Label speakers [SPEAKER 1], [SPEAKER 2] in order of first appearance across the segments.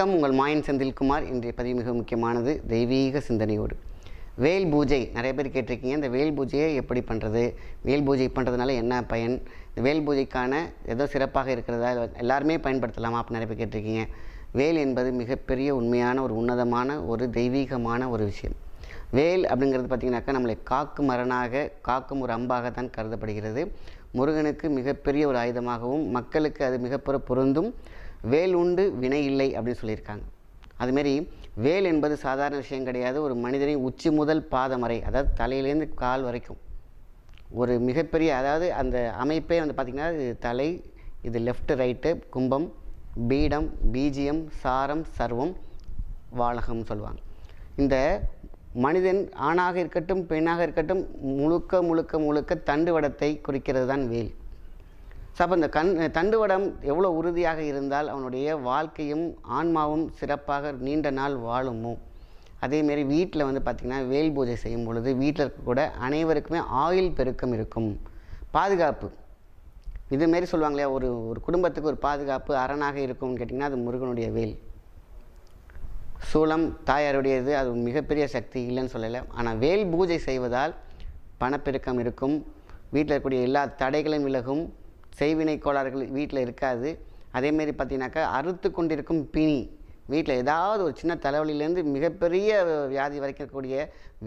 [SPEAKER 1] வணக்கம். உங்கள் மாயன் செந்தில்குமார். இன்றைய பதிவு மிக முக்கியமானது தெய்வீக சிந்தனையோடு. வேல் பூஜை நிறைய பேர் கேட்டிருக்கீங்க. இந்த வேல் பூஜையை எப்படி பண்ணுறது வேல் பூஜை பண்ணுறதுனால என்ன பயன்? இந்த வேல் பூஜைக்கான ஏதோ சிறப்பாக இருக்கிறதா? எல்லாருமே பயன்படுத்தலாமா? அப்படின்னு நிறைய பேர் கேட்டிருக்கீங்க. வேல் என்பது மிகப்பெரிய உண்மையான ஒரு உன்னதமான ஒரு தெய்வீகமான ஒரு விஷயம். வேல் அப்படிங்கிறது பார்த்திங்கனாக்கா நம்மளை காக்கும் மரணாக காக்கும் ஒரு அம்பாக தான் கருதப்படுகிறது. முருகனுக்கு மிகப்பெரிய ஒரு ஆயுதமாகவும் மக்களுக்கு அது மிகப்பெற பொருந்தும். வேல் உண்டு வினை இல்லை அப்படின்னு சொல்லியிருக்காங்க. அதுமாரி வேல் என்பது சாதாரண விஷயம் கிடையாது. ஒரு மனிதனின் உச்சி முதல் பாதம் வரை அதாவது தலையிலேருந்து கால் வரைக்கும். ஒரு மிகப்பெரிய அதாவது அந்த அமைப்பே வந்து பார்த்திங்கன்னா இது தலை இது லெஃப்ட் ரைட்டு கும்பம் பீடம் பீஜியம் சாரம் சர்வம் வாழகம்னு சொல்லுவாங்க. இந்த மனிதன் ஆணாக இருக்கட்டும் பெண்ணாக இருக்கட்டும் முழுக்க முழுக்க முழுக்க தண்டு வடத்தை குறிக்கிறது தான் வேல். ஸோ அப்போ இந்த கண் தண்டுவடம் எவ்வளோ உறுதியாக இருந்தால் அவனுடைய வாழ்க்கையும் ஆன்மாவும் சிறப்பாக நீண்ட நாள் வாழுமோ? அதேமாரி வீட்டில் வந்து பார்த்திங்கன்னா வேல் பூஜை செய்யும் பொழுது வீட்டில் இருக்கக்கூட அனைவருக்குமே ஆயுள் பெருக்கம் இருக்கும். பாதுகாப்பு. இதுமாரி சொல்லுவாங்க இல்லையா ஒரு ஒரு குடும்பத்துக்கு ஒரு பாதுகாப்பு அரணாக இருக்கும்னு கேட்டிங்கன்னா அது முருகனுடைய வேல். சூளம் தாயாருடையது அது மிகப்பெரிய சக்தி இல்லைன்னு சொல்லலை. ஆனால் வேல் பூஜை செய்வதால் பணப்பெருக்கம் இருக்கும். வீட்டில் இருக்கக்கூடிய எல்லா தடைகளும் விலகும். செய்வினை கோளாறுகள் வீட்டில் இருக்காது. அதேமாரி பார்த்தீங்கன்னாக்கா அறுத்து கொண்டிருக்கும் பிணி. வீட்டில் ஏதாவது ஒரு சின்ன தலைவலியிலேருந்து மிகப்பெரிய வியாதி வரைக்கும் இருக்கக்கூடிய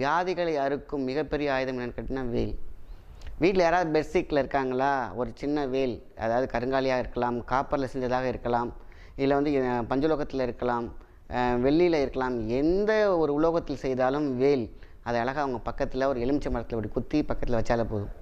[SPEAKER 1] வியாதிகளை அறுக்கும் மிகப்பெரிய ஆயுதம் என்னென்னு கேட்டிங்கன்னா வேல். வீட்டில் யாராவது பெட்ஷீட்டில் இருக்காங்களா? ஒரு சின்ன வேல். அதாவது கருங்காலியாக இருக்கலாம் காப்பரில் செஞ்சதாக இருக்கலாம் இல்லை வந்து பஞ்சலோகத்தில் இருக்கலாம் வெள்ளியில் இருக்கலாம். எந்த ஒரு உலோகத்தில் செய்தாலும் வேல். அதை அழகாக அவங்க பக்கத்தில் ஒரு எலுமிச்சை மரத்தில் இப்படி குத்தி பக்கத்தில் வச்சாலே போதும்.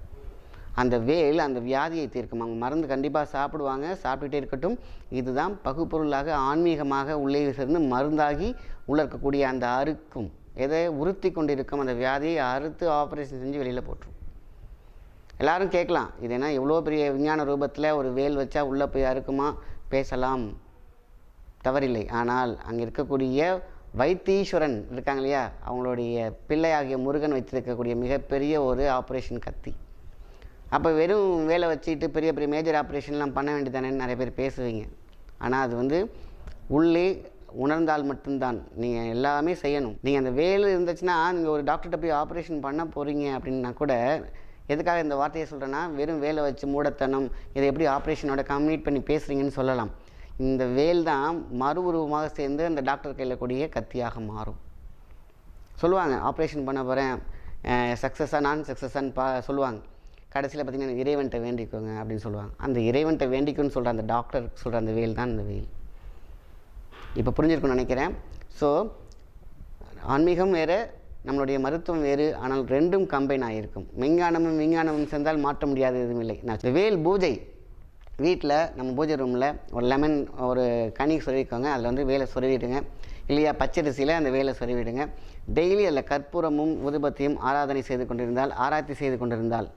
[SPEAKER 1] அந்த வேல் அந்த வியாதியை தீர்க்கும். அவங்க மருந்து கண்டிப்பாக சாப்பிடுவாங்க சாப்பிட்டுட்டே இருக்கட்டும். இதுதான் பகுப்பொருளாக ஆன்மீகமாக உள்ளே சேர்ந்து மருந்தாகி உள்ள இருக்கக்கூடிய அந்த அறுக்கும். எதை உறுத்தி கொண்டிருக்கும் அந்த வியாதியை அறுத்து ஆப்ரேஷன் செஞ்சு வெளியில் போட்டுரும். எல்லாரும் கேட்கலாம் இது என்ன எவ்வளோ பெரிய விஞ்ஞான ரூபத்தில் ஒரு வேல் வச்சா உள்ளே போய் அறுக்குமா? பேசலாம். தவறில்லை. ஆனால் அங்கே இருக்கக்கூடிய வைத்தீஸ்வரன் இருக்காங்க இல்லையா? அவங்களுடைய பிள்ளையாகிய முருகன் வைத்திருக்கக்கூடிய மிகப்பெரிய ஒரு ஆப்ரேஷன் கத்தி. அப்போ வெறும் வேலை வச்சுட்டு பெரிய பெரிய மேஜர் ஆப்ரேஷன்லாம் பண்ண வேண்டியதானேன்னு நிறைய பேர் பேசுவீங்க. ஆனால் அது வந்து உள்ளே உணர்ந்தால் மட்டும்தான். நீங்கள் எல்லாமே செய்யணும். நீங்கள் அந்த வேலை இருந்துச்சுன்னா நீங்கள் ஒரு டாக்டர்கிட்ட போய் ஆப்ரேஷன் பண்ண போகிறீங்க அப்படின்னா கூட எதுக்காக இந்த வார்த்தையை சொல்கிறேன்னா வெறும் வேலை வச்சு மூடத்தனம் இதை எப்படி ஆப்ரேஷனோட கம்யூனிட் பண்ணி பேசுகிறீங்கன்னு சொல்லலாம். இந்த வேல் தான் மறு உருவமாக சேர்ந்து அந்த டாக்டர் கையில் கூடிய கத்தியாக மாறும். சொல்லுவாங்க ஆப்ரேஷன் பண்ண போகிறேன் சக்ஸஸாக நான் சக்ஸஸான்னு பா சொல்லுவாங்க. கடைசியில் பார்த்தீங்கன்னா இறைவன்கிட்ட வேண்டிக்கோங்க அப்படின்னு சொல்லுவாங்க. அந்த இறைவன்கிட்ட வேண்டிக்குன்னு சொல்கிற அந்த டாக்டர் சொல்கிற அந்த வெயில் தான் அந்த வேல். இப்போ புரிஞ்சிருக்குன்னு நினைக்கிறேன். ஸோ ஆன்மீகம் வேறு நம்மளுடைய மருத்துவம் வேறு ஆனால் ரெண்டும் கம்பைன் ஆகிருக்கும் விஞ்ஞானமும் விஞ்ஞானமும் சேர்ந்தால் மாற்ற முடியாத எதுவும் இல்லை. நான் வேல் பூஜை. வீட்டில் நம்ம பூஜை ரூமில் ஒரு லெமன் ஒரு கனி சொருவிக்கோங்க. அதில் வந்து வேலை சொருவிடுங்க. இல்லையா பச்சரிசியில் அந்த வேலை சொருவிடுங்க. டெய்லி அதில் கற்பூரமும் உதுபத்தியும் ஆராதனை செய்து கொண்டிருந்தால் ஆராய்ச்சி செய்து கொண்டிருந்தால்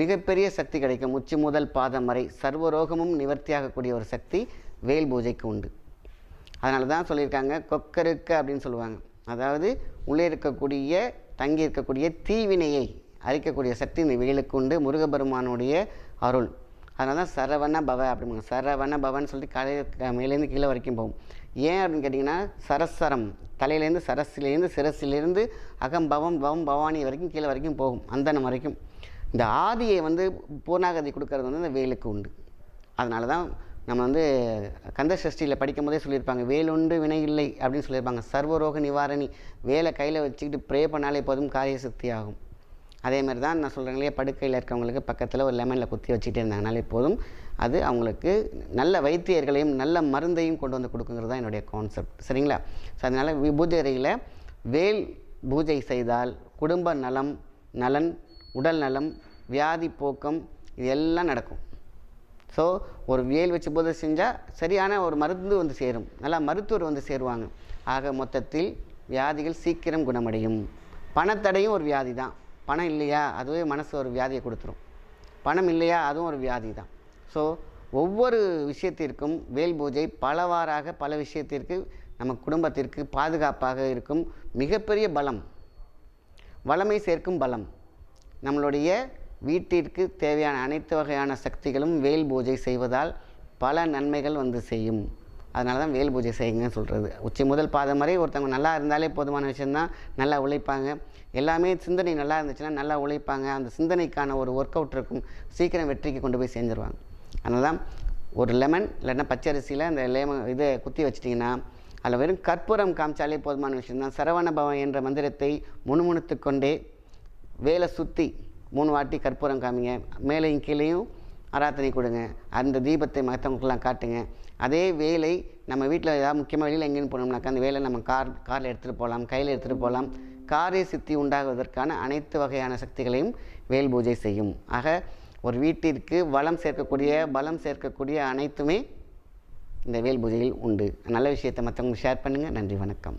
[SPEAKER 1] மிகப்பெரிய சக்தி கிடைக்கும். உச்சி முதல் பாதம் வரை சர்வரோகமும் நிவர்த்தியாகக்கூடிய ஒரு சக்தி வேல் பூஜைக்கு உண்டு. அதனால தான் சொல்லியிருக்காங்க கொக்கருக்க அப்படின்னு சொல்லுவாங்க. அதாவது உள்ளே இருக்கக்கூடிய தங்கி இருக்கக்கூடிய தீவினையை அழிக்கக்கூடிய சக்தி இந்த வேலுக்கு உண்டு முருகபெருமானுடைய அருள். அதனால தான் சரவண பவ அப்படிம்பாங்க. சரவண பவன் சொல்லிட்டு கலை மேலேருந்து கீழே வரைக்கும் போகும். ஏன் அப்படின்னு கேட்டிங்கன்னா சரஸ்வரம் தலையிலேருந்து சரஸ்லேருந்து சிரசிலேருந்து அகம் பவம் பவம் பவானி வரைக்கும் கீழே வரைக்கும் போகும். அந்தனம் வரைக்கும். இந்த ஆதியை வந்து பூர்ணாகதி கொடுக்கறது வந்து இந்த வேலுக்கு உண்டு. அதனால தான் நம்ம வந்து கந்த சஷ்டியில் படிக்கும் போதே சொல்லியிருப்பாங்க வேலுண்டு வினை இல்லை அப்படின்னு சொல்லியிருப்பாங்க. சர்வரோக நிவாரணி வேலை கையில் வச்சுக்கிட்டு ப்ரே பண்ணாலே போதும் காரிய சக்தி ஆகும். அதே மாதிரி தான் நான் சொல்கிறேன் இல்லையா படுக்கையில் இருக்கவங்களுக்கு பக்கத்தில் ஒரு லெமனில் குத்தி வச்சுட்டே இருந்தாங்கனாலே போதும். அது அவங்களுக்கு நல்ல வைத்தியர்களையும் நல்ல மருந்தையும் கொண்டு வந்து கொடுக்குங்கிறது தான் என்னுடைய கான்செப்ட் சரிங்களா? ஸோ அதனால் வி- பூஜை அறையில் வேல் பூஜை செய்தால் குடும்ப நலம் நலன் உடல் நலம் வியாதி போக்கம் இது எல்லாம் நடக்கும். ஸோ ஒரு வேல் வச்சு பூஜை செஞ்சால் சரியான ஒரு மருந்து வந்து சேரும். நல்லா மருத்துவர் வந்து சேருவாங்க. ஆக மொத்தத்தில் வியாதிகள் சீக்கிரம் குணமடையும். பணத்தடையும் ஒரு வியாதி தான். பணம் இல்லையா? அதுவே மனசு ஒரு வியாதியை கொடுத்துரும். பணம் இல்லையா? அதுவும் ஒரு வியாதி தான். ஸோ ஒவ்வொரு விஷயத்திற்கும் வேல் பூஜை பலவாறாக பல விஷயத்திற்கு நம்ம குடும்பத்திற்கு பாதுகாப்பாக இருக்கும். மிகப்பெரிய பலம். வளமை சேர்க்கும் பலம். நம்மளுடைய வீட்டிற்கு தேவையான அனைத்து வகையான சக்திகளும் வேல் பூஜை செய்வதால் பல நன்மைகள் வந்து செய்யும். அதனால தான் வேல் பூஜை செய்யுங்கன்னு சொல்கிறது உச்சி முதல் பாதம் வரை ஒருத்தவங்க நல்லா இருந்தாலே போதுமான விஷயந்தான் நல்லா உழைப்பாங்க. எல்லாமே சிந்தனை நல்லா இருந்துச்சுன்னா நல்லா உழைப்பாங்க. அந்த சிந்தனைக்கான ஒரு ஒர்க் அவுட் இருக்கும். சீக்கிரம் வெற்றிக்கு கொண்டு போய் சேர்ந்துருவாங்க. அதனால தான் ஒரு லெமன் இல்லைன்னா பச்சரிசியில் அந்த லெமன் இதை குத்தி வச்சிட்டிங்கன்னா அதில் வெறும் கற்பூரம் காமிச்சாலே போதுமான விஷயம்தான். சரவண பவன் என்ற மந்திரத்தை முணுமுணுத்து கொண்டே வேலை சுற்றி மூணு வாட்டி கற்பூரம் காமிங்க. மேலேயும் கீழேயும் ஆராத்தனை கொடுங்க. அந்த தீபத்தை மற்றவங்களுக்கெல்லாம் காட்டுங்க. அதே வேலை நம்ம வீட்டில் ஏதாவது முக்கியமாக வெளியில் எங்கேயும் போனோம்னாக்கா அந்த வேலை நம்ம கார் காரில் எடுத்துகிட்டு போகலாம் கையில் எடுத்துகிட்டு போகலாம். காரிய சித்தி உண்டாகுவதற்கான அனைத்து வகையான சக்திகளையும் வேல் பூஜை செய்யும். ஆக ஒரு வீட்டிற்கு வளம் சேர்க்கக்கூடிய பலம் சேர்க்கக்கூடிய அனைத்துமே இந்த வேல் பூஜையில் உண்டு. நல்ல விஷயத்தை மற்றவங்களுக்கு ஷேர் பண்ணுங்கள் நன்றி வணக்கம்.